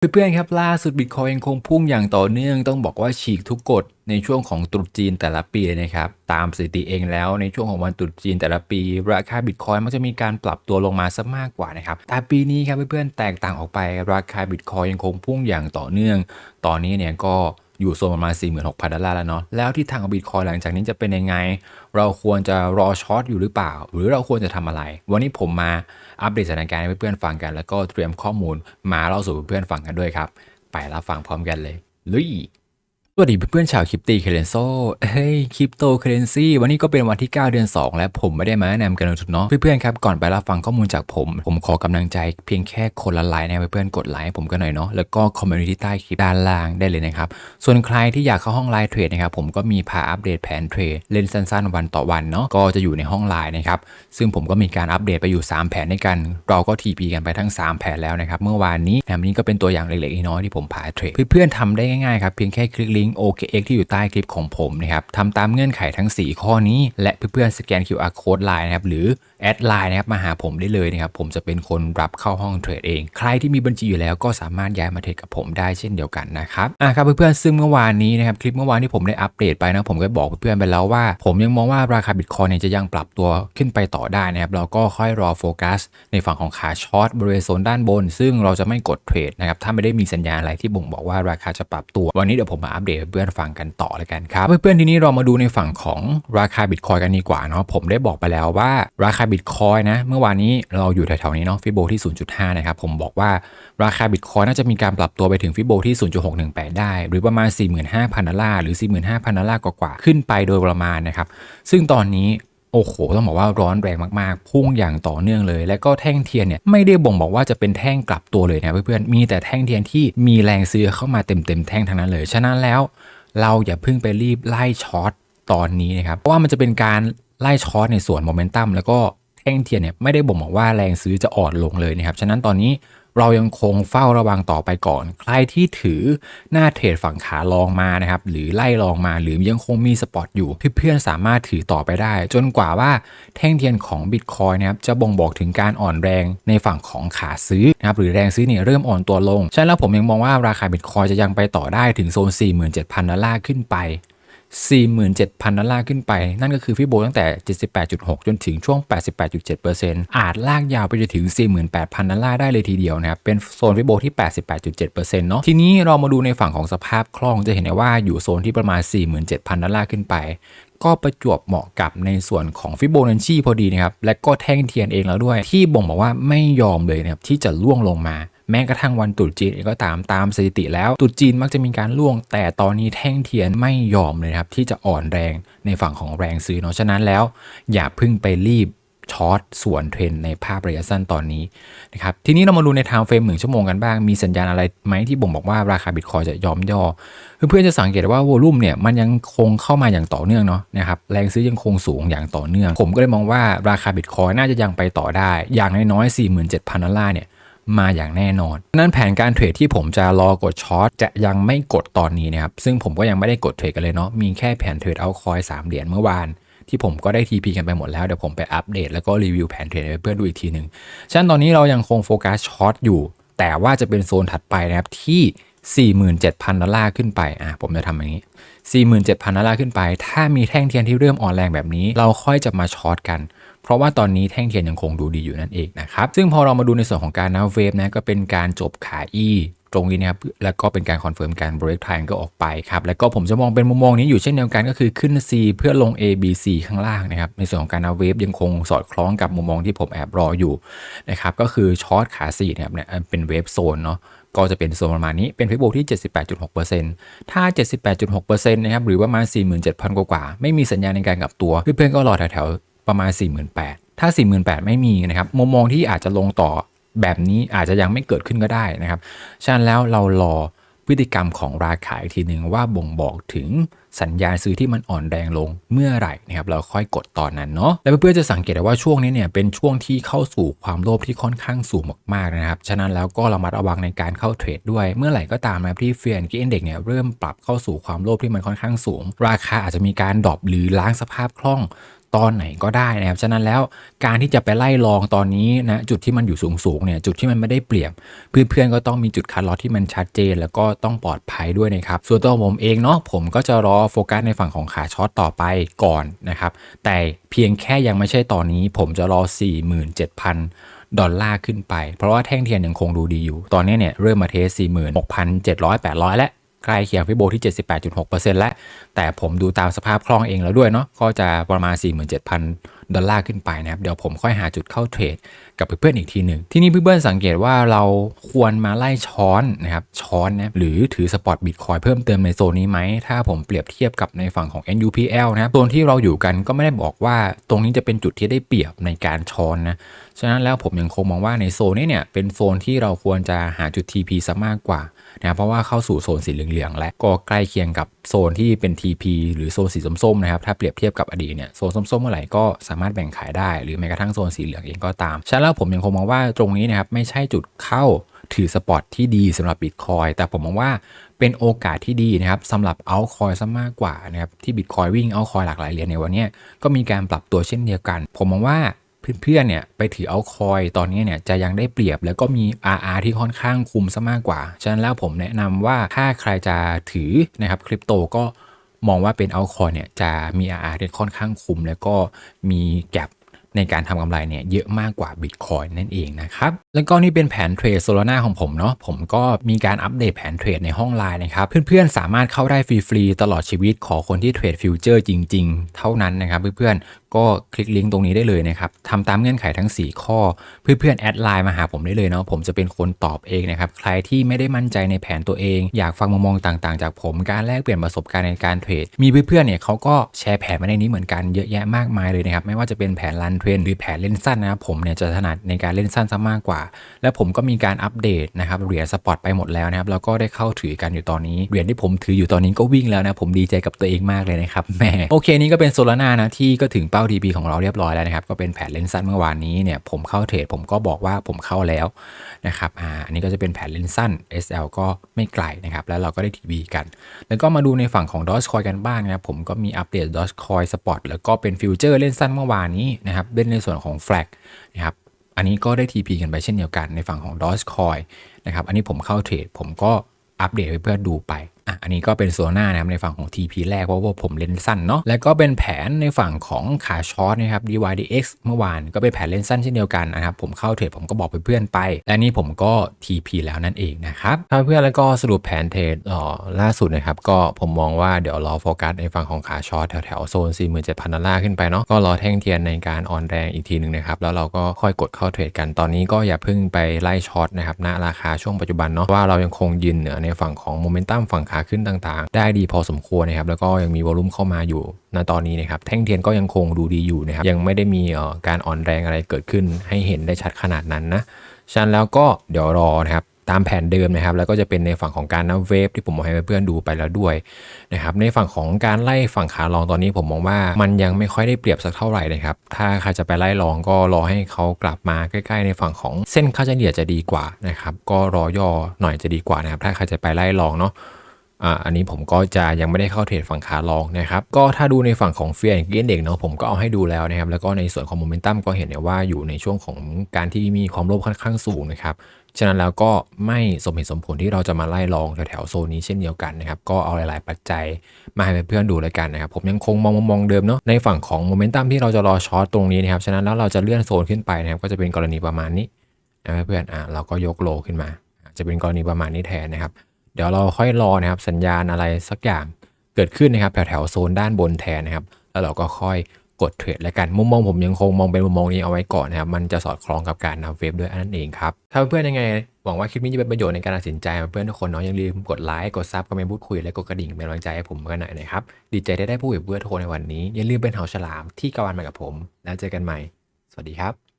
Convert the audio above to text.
เพื่อนๆครับล่าสุดบิตคอยยังคงพุ่งอย่างต่อเนื่องต้องบอกว่าฉีกทุกกฎในช่วงของตรุษจีนแต่ละปีนะครับตามสถิติเองแล้วในช่วงของวันตรุษจีนแต่ละปีราคาบิตคอยมักจะมีการปรับตัวลงมาซะมากกว่านะครับแต่ปีนี้ครับเพื่อนๆแตกต่างออกไปราคาบิตคอยยังคงพุ่งอย่างต่อเนื่อง ตอนนี้เนี่ยก็ อยู่โซนประมาณ 46,000 ดอลลาร์แล้วเนาะ แล้วที่ทางของบิตคอยหลังจากนี้จะเป็นยังไง เราควรจะรอช็อตอยู่หรือเปล่า หรือเราควรจะทำอะไร วันนี้ผมมาอัปเดตสถานการณ์ให้เพื่อนๆฟังกัน แล้วก็เตรียมข้อมูลมาเล่าสู่เพื่อนๆฟังกันด้วยครับ ไปรับฟังพร้อมกันเลยลุย วัสดีเพื่อนๆชาวคริปตีเคเรนโซเฮ้ยคริปโตเคเรนซีวันนี้ก็เป็นวันที่ 9 เดือน 2 และผมไม่ได้มาแนะนำกันลงทุนเนาะ เพื่อนๆครับ ก่อนไปรับฟังข้อมูลจากผม ผมขอกำลังใจเพียงแค่คนละไลค์นะเพื่อนๆ กดไลค์ให้ผมกันหน่อยเนาะ แล้วก็คอมเมนต์ที่ใต้คลิปด้านล่างได้เลยนะครับ ส่วนใครที่อยากเข้าห้องไลน์เทรดนะครับ ผมก็มีพาอัปเดตแผนเทรดเล่นสั้นๆ วันต่อวันเนาะ ก็จะอยู่ในห้องไลน์นะครับ ซึ่งผมก็มีการอัปเดตไปอยู่ 3 แผนด้วยกัน เราก็ทีพีกันไปทั้ง 3 แผนแล้วนะครับ เมื่อวานนี้นะนี่ก็เป็นตัวอย่างเล็กๆน้อยๆที่ผมพาเทรด เพื่อนๆทำได้ง่ายๆครับเพียงแค่คลิกลิงก์ OKX ที่อยู่ใต้คลิปของผมนะครับทำตามเงื่อนไขทั้ง 4 ข้อนี้ และเพื่อนๆสแกน QR code ไลน์นะครับหรือแอดไลน์นะครับมาหาผมได้เลยนะครับผมจะเป็นคนรับเข้าห้องเทรดเอง ใครที่มีบัญชีอยู่แล้วก็สามารถย้ายมาเทรดกับผมได้เช่นเดียวกันนะครับอะครับเพื่อนๆซึ่งเมื่อวานนี้นะครับคลิปเมื่อวานที่ผมได้อัปเดตไปนะผมก็บอกเพื่อนๆไปแล้วว่า ผมยังมองว่าราคาบิตคอยเนี่ยจะยังปรับตัวขึ้นไปต่อได้นะครับเราก็ค่อยรอโฟกัส ในฝั่งของขาช็อตบริเวณโซนด้านบน ซึ่งเราจะไม่กดเทรดนะครับถ้าไม่ได้มีสัญญาณอะไรที่บ่งบอกว่าราคาจะปรับตัว วันนี้เดี๋ยวผมมาอัปเดตดตเพื่อนฟังกันต่อเลยกันครับ เพื่อนๆทีนี้เรามาดูในฝั่งของราคาบิตคอยกันดีกว่าเนาะผมได้บอกไปแล้วว่าราคาบิตคอยนะเมื่อวานนี้เราอยู่แถวๆนี้เนาะฟิโบที่ 0.5 นะครับผมบอกว่าราคาบิตคอยน่าจะมีการปรับตัวไปถึงฟิโบที่ 0.618 ได้ หรือประมาณ 45,000ดอลลาร์หรือ 45,000ดอลลาร์กว่าๆขึ้นไปโดยประมาณนะครับซึ่งตอนนี้ โอ้โห ต้องบอกว่าร้อนแรงมากๆ พุ่งอย่างต่อเนื่องเลย และก็แท่งเทียนเนี่ยไม่ได้บ่งบอกว่าจะเป็นแท่งกลับตัวเลยนะเพื่อนๆ มีแต่แท่งเทียนที่มีแรงซื้อเข้ามาเต็มๆแท่งทั้งนั้นเลย ฉะนั้นแล้วเราอย่าเพิ่งไปรีบไล่ช็อตตอนนี้นะครับ เพราะว่ามันจะเป็นการไล่ช็อตในส่วนโมเมนตัมแล้วก็แท่งเทียนเนี่ยไม่ได้บ่งบอกว่าแรงซื้อจะอ่อนลงเลยนะครับ ฉะนั้นตอนนี้ เรายังคงเฝ้าระวังต่อไปก่อน ใครที่ถือหน้าเทรดฝั่งขาลองมานะครับ หรือไล่ลองมา หรือยังคงมีสปอตอยู่ เพื่อนๆสามารถถือต่อไปได้ จนกว่าว่าแท่งเทียนของ Bitcoin นะครับ จะบ่งบอกถึงการอ่อนแรงในฝั่งของขาซื้อนะครับ หรือแรงซื้อเนี่ยเริ่มอ่อนตัวลง ฉะนั้นแล้วผมยังมองว่าราคา Bitcoin จะยังไปต่อได้ถึงโซน 47,000 ดอลลาร์ขึ้นไป 47,000 ดอลลาร์ขึ้นไป นั่นก็คือฟิโบตั้งแต่ 78.6 จนถึงช่วง 88.7%อาจลากยาวไปจนถึง 48,000 ดอลลาร์ได้เลยทีเดียวนะครับ เป็นโซนฟิโบที่ 88.7%เนาะ ทีนี้เรามาดูในฝั่งของสภาพคล่องจะเห็นได้ว่าอยู่โซนที่ประมาณ 47,000 ดอลลาร์ขึ้นไปก็ประจวบเหมาะกับในส่วนของฟิโบนัชชีพอดีนะครับ และก็แท่งเทียนเองแล้วด้วย ที่บ่งบอกว่าไม่ยอมเลยนะครับที่จะล่วงลงมา แม้กระทั่งวันตรุษจีนก็ตามตามสถิติแล้วตรุษจีนมักจะมีการล่วง แต่ตอนนี้แท่งเทียนไม่ยอมเลยครับที่จะอ่อนแรงในฝั่งของแรงซื้อเนาะฉะนั้นแล้ว อย่าพึ่งไปรีบช็อตส่วนเทรนในภาพระยะสั้นตอนนี้นะครับทีนี้เรามาดูในไทม์เฟรมหนึ่งชั่วโมงกันบ้าง มีสัญญาณอะไรไหมที่บ่งบอกว่าราคาบิตคอยจะยอมย่อ เพื่อนๆจะสังเกตว่าวอลุ่มเนี่ยมันยังคงเข้ามาอย่างต่อเนื่องเนาะนะครับแรงซื้อยังคงสูงอย่างต่อเนื่อง ผมก็เลยมองว่าราคาบิตคอยน่าจะยังไปต่อได้ อย่างน้อยๆ47,000ดอลลาร์เนี่ย มาอย่างแน่นอน นั้นแผนการเทรดที่ผมจะรอกดช็อตจะยังไม่กดตอนนี้นะครับ ซึ่งผมก็ยังไม่ได้กดเทรดกันเลยเนาะ มีแค่แผนเทรดเอาคอย3เหรียญเมื่อวานที่ผมก็ได้ TP กันไปหมดแล้ว เดี๋ยวผมไปอัปเดตแล้วก็รีวิวแผนเทรดไปเพื่อนดูอีกทีหนึ่งฉะนั้นตอนนี้เรายังคงโฟกัสช็อตอยู่ แต่ว่าจะเป็นโซนถัดไปนะครับที่ 47,000 ดอลลาร์ขึ้นไปอะผมจะทำอย่างนี้ 47,000 ดอลลาร์ขึ้นไป ถ้ามีแท่งเทียนที่เริ่มอ่อนแรงแบบนี้ เราค่อยจะมาช็อตกัน เพราะว่าตอนนี้แท่งเทียนยังคงดูดีอยู่นั่นเองนะครับ ซึ่งพอเรามาดูในส่วนของการนับเวฟนะก็เป็นการจบขา E ตรงนี้นะครับ แล้วก็เป็นการคอนเฟิร์มการ break time ก็ออกไปครับ แล้วก็ผมจะมองเป็นมุมมองนี้อยู่เช่นเดียวกันก็คือขึ้น C เพื่อลง A B C ข้างล่างนะครับ ในส่วนของการนับเวฟยังคงสอดคล้องกับมุมมองที่ผมแอบรออยู่นะครับ ก็คือช็อตขา4นะครับเนี่ยเป็นเวฟโซนเนาะ ก็จะเป็นโซนประมาณนี้เป็นฟิโบที่ 78.6%ถ้า 78.6%นะครับหรือประมาณ 47,000 กว่าๆไม่มีสัญญาณในการกลับตัว เพื่อนๆก็รอแถวๆประมาณ 48,000 ถ้า 48,000 ไม่มีนะครับมุมมองที่อาจจะลงต่อแบบนี้อาจจะยังไม่เกิดขึ้นก็ได้นะครับฉะนั้นแล้วเรารอ พฤติกรรมของราคาอีกทีหนึ่งว่าบ่งบอกถึงสัญญาณซื้อที่มันอ่อนแรงลงเมื่อไหร่นะครับเราค่อยกดตอนนั้นเนาะแล้วเพื่อนๆจะสังเกตได้ว่าช่วงนี้เนี่ยเป็นช่วงที่เข้าสู่ความโลภที่ค่อนข้างสูงมากๆนะครับฉะนั้นแล้วก็ระมัดระวังในการเข้าเทรดด้วย เมื่อไหร่ก็ตามนะที่เฟียนกีเอนเด็กเนี่ยเริ่มปรับเข้าสู่ความโลภที่มันค่อนข้างสูง ราคาอาจจะมีการดรอปหรือล้างสภาพคล่อง ตอนไหนก็ได้นะครับ ฉะนั้นแล้วการที่จะไปไล่ลองตอนนี้นะจุดที่มันอยู่สูงๆเนี่ยจุดที่มันไม่ได้เปรียบเพื่อนๆก็ต้องมีจุดคัดลอสที่มันชัดเจน แล้วก็ต้องปลอดภัยด้วยนะครับ ส่วนตัวผมเองเนาะผมก็จะรอโฟกัสในฝั่งของขาช็อตต่อไปก่อนนะครับ แต่เพียงแค่ยังไม่ใช่ตอนนี้ ผมจะรอ 47,000ดอลลาร์ขึ้นไป เพราะว่าแท่งเทียนยังคงดูดีอยู่ ตอนนี้เนี่ยเริ่มมาเทส 46,700 800 และ ใกล้เคียงฟิโบที่ 78.6%แล้ว แต่ผมดูตามสภาพคล่องเองแล้วด้วยเนาะก็จะประมาณ 47,000 ดอลลาร์ขึ้นไปนะครับ เดี๋ยวผมค่อยหาจุดเข้าเทรดกับเพื่อนๆอีกทีหนึ่ง ที่นี่เพื่อนๆสังเกตว่าเราควรมาไล่ช้อนนะครับ ช้อนนะหรือถือสปอตบิตคอยเพิ่มเติมในโซนนี้ไหม ถ้าผมเปรียบเทียบกับในฝั่งของ NUPL นะโซนที่เราอยู่กันก็ไม่ได้บอกว่าตรงนี้จะเป็นจุดที่ได้เปรียบในการช้อนนะฉะนั้นแล้วผมยังคงมองว่าในโซนนี้เนี่ยเป็นโซนที่เราควรจะหาจุด TP ซะมากกว่า นะเพราะว่าเข้าสู่โซนสีเหลืองๆและก็ใกล้เคียงกับโซนที่เป็น TP หรือโซนสีส้มๆนะครับถ้าเปรียบเทียบกับอดีตเนี่ยโซนส้มๆเมื่อไหร่ก็สามารถแบ่งขายได้ หรือแม้กระทั่งโซนสีเหลืองเองก็ตามฉะนั้นแล้วผมยังคงมองว่าตรงนี้นะครับไม่ใช่จุดเข้าถือสปอตที่ดีสำหรับ Bitcoin แต่ผมมองว่าเป็นโอกาสที่ดีนะครับสำหรับเอาคอยซะมากกว่านะครับที่ Bitcoin วิ่งเอาคอยหลากหลายเหรียญในวันนี้ก็มีการปรับตัวเช่นเดียวกัน ผมมองว่า เพื่อนๆเนี่ยไปถือเอาคอยตอนนี้เนี่ยจะยังได้เปรียบแล้วก็มี RR ที่ค่อนข้างคุมซะมากกว่า ฉะนั้นแล้วผมแนะนำว่าถ้าใครจะถือนะครับคริปโตก็มองว่าเป็นเอาคอยเนี่ยจะมี RR ที่ค่อนข้างคุม แล้วก็มีแกลบในการทำกำไรเนี่ยเยอะมากกว่า Bitcoin นั่นเองนะครับ แล้วก็นี่เป็นแผนเทรดโซลาร่าของผมเนาะผมก็มีการอัปเดตแผนเทรดในห้องไลน์นะครับ เพื่อนๆ สามารถเข้าได้ฟรีๆ ตลอดชีวิตขอคนที่เทรดฟิวเจอร์จริงๆ เท่านั้นนะครับ เพื่อนๆก็คลิกลิงก์ตรงนี้ได้เลยนะครับทำตามเงื่อนไขทั้ง 4 ข้อ เพื่อนๆแอดไลน์มาหาผมได้เลยเนาะผมจะเป็นคนตอบเองนะครับ ใครที่ไม่ได้มั่นใจในแผนตัวเอง อยากฟังมุมมองต่างๆ จากผมการแลกเปลี่ยนประสบการณ์ในการเทรดมีเพื่อนๆเนี่ยเขาก็แชร์แผนมาในนี้เหมือนกันเยอะแยะมากมายเลยนะครับไม่ว่าจะเป็นแผนรันเทรนหรือแผนเล่นสั้นนะครับผมเนี่ยจะถนัดในการเล่นสั้นซะมากกว่า และผมก็มีการอัปเดตนะครับเหรียญสปอตไปหมดแล้วนะครับแล้วก็ได้เข้าถือกันอยู่ตอนนี้เหรียญที่ผมถืออยู่ตอนนี้ก็วิ่งแล้วนะผมดีใจกับตัวเองมากเลยนะครับแหมโอเคนี่ก็เป็นโซลาร่านะที่ก็ถึงเป้า TP ของเราเรียบร้อยแล้วนะครับ ก็เป็นแผนเล่นสั้นเมื่อวานนี้เนี่ย ผมเข้าเทรดผมก็บอกว่าผมเข้าแล้วนะครับอ่าอันนี้ก็จะเป็นแผนเล่นสั้น SL ก็ไม่ไกลนะครับ แล้วเราก็ได้ TP กัน แล้วก็มาดูในฝั่งของ Dogecoin กันบ้างนะครับ ผมก็มีอัปเดต Dogecoin Spot แล้วก็เป็นฟิวเจอร์เล่นสั้นเมื่อวานนี้นะครับเล่นในส่วนของ Flag นะครับอันนี้ก็ได้ TP กันไปเช่นเดียวกันในฝั่งของ Dogecoin นะครับอันนี้ผมเข้าเทรดผมก็อัปเดตไปเพื่อดูไปอะอันนี้ก็เป็นโซน่านะครับในฝั่งของ TP แรกเพราะว่าผมเล่นสั้นเนาะแล้วก็เป็นแผนในฝั่งของขาช็อตนะครับ DYDX เมื่อวานก็เป็นแผนเล่นสั้นเช่นเดียวกันนะครับผมเข้าเทรดผมก็บอกเพื่อนๆไป และนี่ผมก็ TP แล้วนั่นเองนะครับถ้าเพื่อนแล้วก็สรุปแผนเทรดอ๋อล่าสุดนะครับก็ผมมองว่าเดี๋ยวรอโฟกัสในฝั่งของขาช็อตแถวๆโซน 47,000ดอลลาร์ขึ้นไปเนาะก็รอแท่งเทียนในการออนแรงอีกทีหนึ่งนะครับแล้วเราก็ค่อยกดเข้าเทรดกันตอนนี้ก็อย่าเพิ่งไปไล่ช็อตนะครับณราคาช่วงปัจจุบันเนาะว่าเรายังคงยืนเหนือในฝั่งของโมเมนตัมฝั่งขาขึ้นต่างๆ ได้ดีพอสมควรนะครับแล้วก็ยังมีวอลุ่มเข้ามาอยู่ณตอนนี้นะครับแท่งเทียนก็ยังคงดูดีอยู่นะครับยังไม่ได้มีการอ่อนแรงอะไรเกิดขึ้นให้เห็นได้ชัดขนาดนั้นนะฉะนั้นแล้วก็เดี๋ยวรอนะครับตามแผนเดิมนะครับ แล้วก็จะเป็นในฝั่งของการนับเวฟที่ผมบอกให้เพื่อนๆดูไปแล้วด้วยนะครับในฝั่งของการไล่ฝั่งขาลองตอนนี้ผมมองว่า มันยังไม่ค่อยได้เปรียบสักเท่าไหร่นะครับ ถ้าใครจะไปไล่ลองก็รอให้เขากลับมาใกล้ๆ ในฝั่งของเส้นค่าเฉลี่ยจะดีกว่านะครับก็รอย่อหน่อยจะดีกว่านะครับถ้าใครจะไปไล่ลองเนาะ อ่าอันนี้ผมก็จะยังไม่ได้เข้าเทรดฝั่งขาลองนะครับก็ถ้าดูในฝั่งของเฟียร์เกนเด็กเนาะผมก็เอาให้ดูแล้วนะครับแล้วก็ในส่วนของโมเมนตัมก็เห็นเนี่ยว่าอยู่ในช่วงของการที่มีความโลภค่อนข้างสูงนะครับฉะนั้นแล้วก็ไม่สมเหตุสมผลที่เราจะมาไล่ลองแถวๆโซนนี้เช่นเดียวกันนะครับก็เอาหลายๆปัจจัยมาให้เพื่อนๆดูแล้วกันนะครับผมยังคงมองมองเดิมเนาะในฝั่งของโมเมนตัมที่เราจะรอช็อตตรงนี้นะครับฉะนั้นแล้วเราจะเลื่อนโซนขึ้นไปนะครับก็จะเป็นกรณีประมาณนี้นะเพื่อนๆอ่าเราก็ยกโลขึ้นมา จะเป็นกรณีประมาณนี้แทนนะครับ ดี๋ยวเราค่อยรอนะครับสัญญาณอะไรสักอย่างเกิดขึ้นนะครับแถวๆโซนด้านบนแทนนะครับ แล้วเราก็ค่อยกดเทรดแล้วกันมุมมองผมยังคงมองเป็นมุมมองนี้เอาไว้ก่อนนะครับ มันจะสอดคล้องกับการนำเวฟด้วยอันนั้นเองครับถ้าเพื่อนยังไง หวังว่าคลิปนี้จะเป็นประโยชน์ในการตัดสินใจเพื่อนทุกคนเนาะย่าลืมกดไลค์กดซับคอมเมนต์พูดคุยและกดกระดิ่งเป็นกำลังใจให้ผมกันหน่อยนะครับดีใจได้ได้พูดกับเพื่อนทุกคนในวันนี้อย่าลืมเป็นเหาฉลามที่กวันมากับผม แล้วเจอกันใหม่ สวัสดีครับ